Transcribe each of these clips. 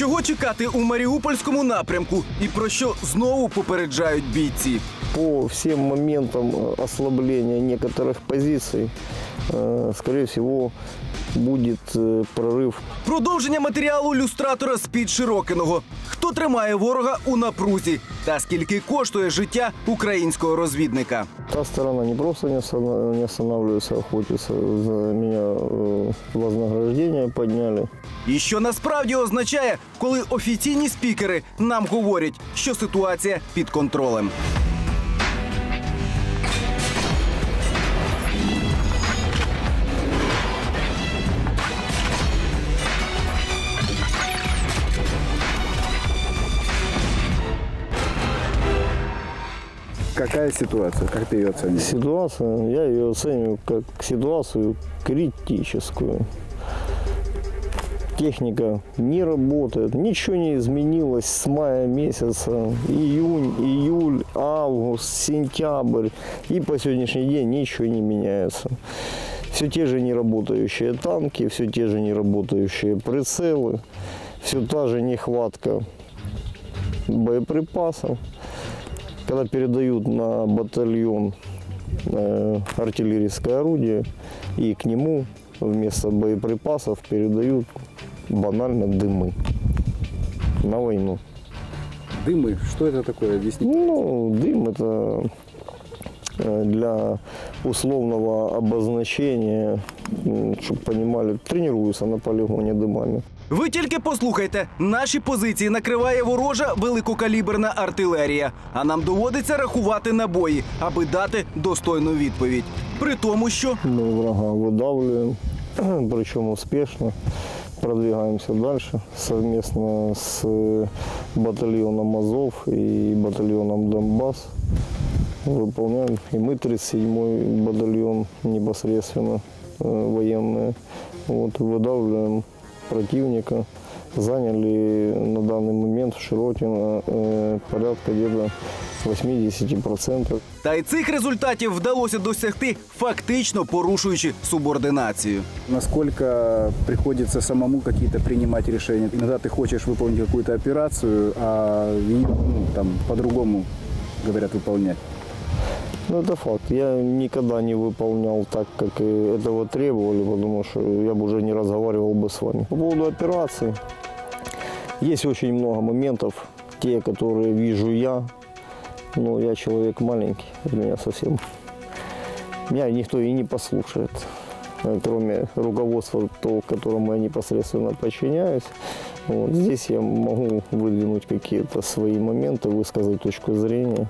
Чого чекати у Маріупольському напрямку і про що знову попереджають бійці? По всем моментам э, ослабления некоторых позиций, э, скорее всего, будет э, прорыв Продовження матеріалу люстратора з-під Широкиного. Хто тримає ворога у напрузі? Та скільки коштує життя українського розвідника? Та сторона не просто не, останов- не останавливается охотиться. За меня э, вознаграждение подняли. І що насправді означає, коли офіційні спікери нам говорять, що ситуація під контролем. Какая ситуация? Как ты ее оценишь? Ситуация, я ее оцениваю как ситуацию критическую. Техника не работает, ничего не изменилось с мая месяца, июнь, июль, август, сентябрь и по сегодняшний день ничего не меняется. Все те же неработающие танки, все те же неработающие прицелы, все та же нехватка боеприпасов. Когда передают на батальон э, артиллерийское орудие, и к нему вместо боеприпасов передают банально дымы на войну. Дымы. Что это такое? Объясни. Ну, дым это э, для условного обозначения, чтобы понимали, тренируются на полигоне дымами. Ви тільки послухайте, наші позиції накриває ворожа великокаліберна артилерія. А нам доводиться рахувати набої, аби дати достойну відповідь. При тому, що Мы врага выдавливаем, причем успешно. Продвигаемся дальше совместно с э, батальоном Азов и батальоном Донбасс. Выполняем. И мы 37-й батальон непосредственно э, военные. Вот, выдавливаем противника. Заняли на данный момент в Широкино э, порядка где-то 80%. та й цих результатів вдалося досягти, фактично порушуючи субординацію. Насколько приходится самому какие-то принимать решения? Иногда ты хочешь выполнить какую-то операцию, а ее, ну, там по-другому говорят выполнять. Ну, это факт. Я никогда не выполнял так, как этого требовали, потому что я бы уже не разговаривал бы с вами. По поводу операции. Есть очень много моментов, те, которые вижу я, но я человек маленький, от меня совсем... Меня никто и не послушает, кроме руководства, того, которому я непосредственно подчиняюсь. Вот. Здесь я могу выдвинуть какие-то свои моменты, высказать точку зрения.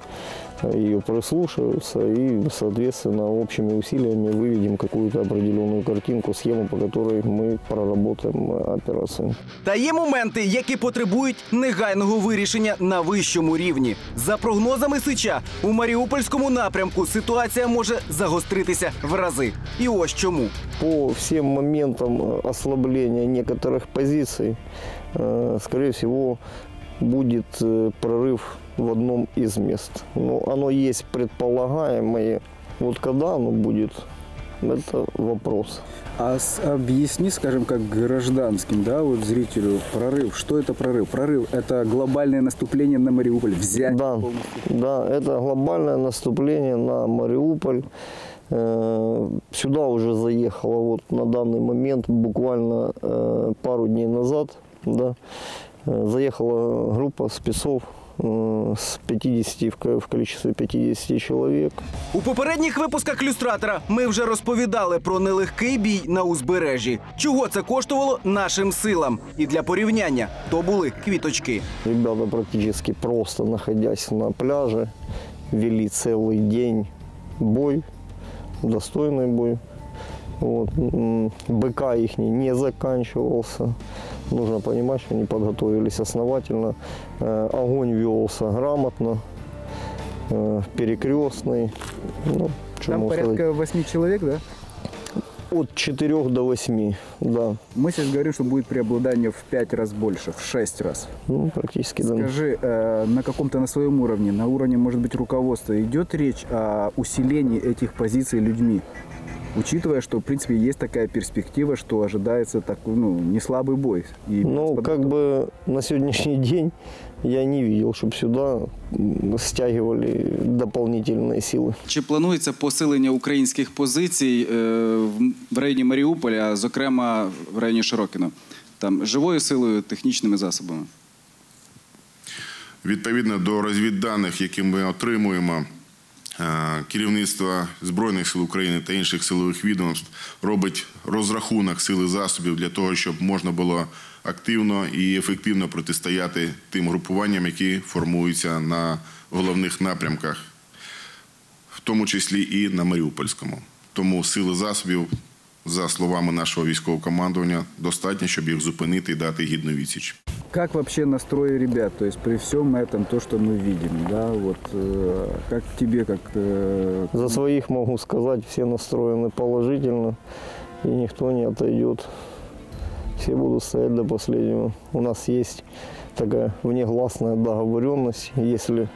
Ее прислушиваются и, соответственно, общими усилиями выведем какую-то определенную картинку, схему, по которой мы проработаем э, операцию. Та є моменти, які потребують негайного вирішення на вищому рівні. За прогнозами Сича, у Маріупольському напрямку ситуація може загостритися в рази. І ось чому. По всем моментам э, ослабления некоторых позиций, э, скорее всего, будет э, прорыв в одном из мест. Но оно есть предполагаемое. Вот когда оно будет, это вопрос. А с- объясни, скажем, как гражданским, да, вот зрителю, прорыв. Что это прорыв? Прорыв – это глобальное наступление на Мариуполь. Взять Да, полностью. да, это глобальное наступление на Мариуполь. Э, Сюда уже заехала вот на данный момент, буквально э, пару дней назад, да, э, заехала группа спецов э, с 50, в ко- в количестве 50 человек. У попередніх випусках люстратора ми вже розповідали про нелегкий бій на узбережжі. Чого це коштувало нашим силам? І для порівняння то були квіточки. Ребята практически просто находясь на пляже, вели целый день бой, Достойный бой. Вот. БК их не заканчивался. Нужно понимать, что они подготовились основательно. Э, Огонь велся грамотно, э, перекрестный. Ну, Там порядка 8 человек, да? От 4 до 8, да. Мы сейчас говорим, что будет преобладание в 5 раз больше, в 6 раз. Ну, практически, да. Скажи, э, на каком-то на своем уровне, на уровне, может быть, руководства, идет речь о усилении этих позиций людьми? Учитывая, что, в принципе, есть такая перспектива, что ожидается так, ну, не слабый бой. И Ну, без как бы на сегодняшний день я не видел, чтобы сюда м, стягивали дополнительные силы. Чи планується посилення українських позицій е, в- в районі Маріуполя, зокрема в районі Широкіно? Там живою силою, технічними засобами? Відповідно до розвідданих, які ми отримуємо, е, керівництво Збройних сил України та інших силових відомств робить розрахунок сили засобів для того, щоб можна було активно і ефективно протистояти тим групуванням, які формуються на головних напрямках, в тому числі і на Маріупольському. Тому сили засобів, за словами нашого військового командування, достатньо, щоб їх зупинити і дати гідну відсіч. Как вообще настрой ребят? То есть при всем этом, то, что мы видим, да, вот э, как тебе, как э, За своих могу сказать, все настроены положительно, и никто не отойдет. Все будут стоять до последнего. У нас есть такая внегласная договоренность. Если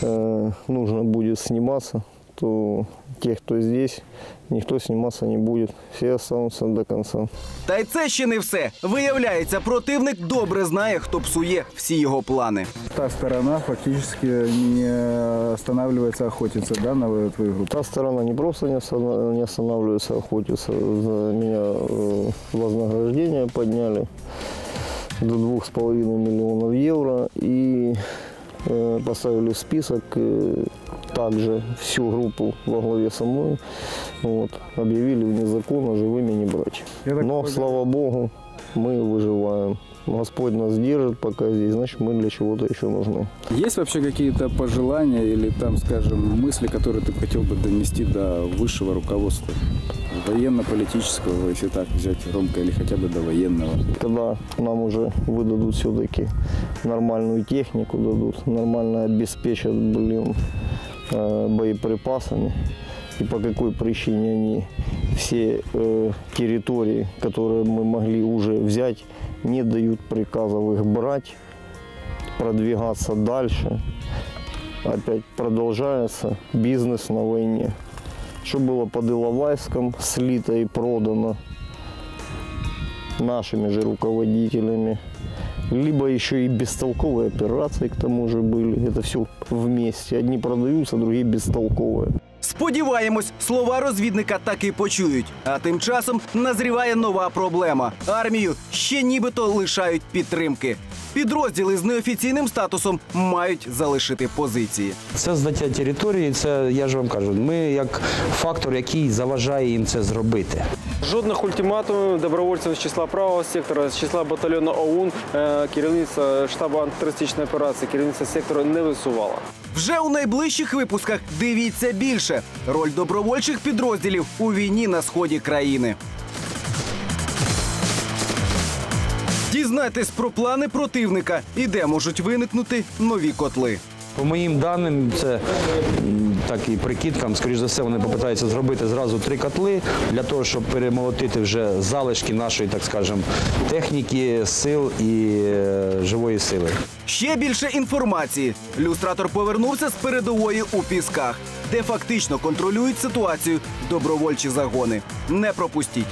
э, нужно будет сниматься, то те, кто здесь, никто сниматься не будет. Все останутся до конца. Та й це ще не все. Виявляється, противник добре знає, хто псує всі його плани. та сторона фактически не останавливается охотиться, да, на твою группу? Та сторона не просто не, останов- не останавливается охотиться. За меня э, вознаграждение подняли до двух с половиной миллионов евро и э, поставили в список э, также всю группу во главе со мной. Вот, объявили вне закона живыми не брать. Я так Но, полагаю- слава Богу, мы выживаем. Господь нас держит пока здесь, значит мы для чего-то еще нужны. Есть вообще какие-то пожелания или там, скажем, мысли, которые ты хотел бы донести до высшего руководства? Военно-политического, если так взять громко, или хотя бы до военного? когда нам уже выдадут все-таки нормальную технику, дадут, нормально обеспечат, блин, э, боеприпасами, и по какой причине они все э, территории, которые мы могли уже взять, не дают приказов их брать, продвигаться дальше. Опять продолжается бизнес на войне. Что было под Иловайском, слито и продано нашими же руководителями, либо еще и бестолковые операции к тому же были. Это все вместе. Одни продаются, другие бестолковые. Сподіваємось, слова розвідника таки почують. А тим часом назріває нова проблема. Армію ще нібито лишають підтримки. Підрозділи з неофіційним статусом мають залишити позиції. Це здаття території, це я ж вам кажу. Ми як фактор, який заважає їм це зробити. Жодних ультиматумів добровольців з числа правого сектора, з числа батальйону ОУН, е, керівництва штабу антитерористичної операції, керівництва сектору не висувало. Вже у найближчих випусках дивіться більше. Роль добровольчих підрозділів у війні на сході країни. Дізнайтесь про плани противника і де можуть виникнути нові котли. По моїм даним, це так і прикидкам, скоріш за все, вони попитаються зробити зразу три котли для того, щоб перемолотити вже залишки нашої, так скажемо, техніки, сил і е, живої сили. Ще більше інформації. Люстратор повернувся з передової у пісках, де фактично контролюють ситуацію добровольчі загони. Не пропустіть.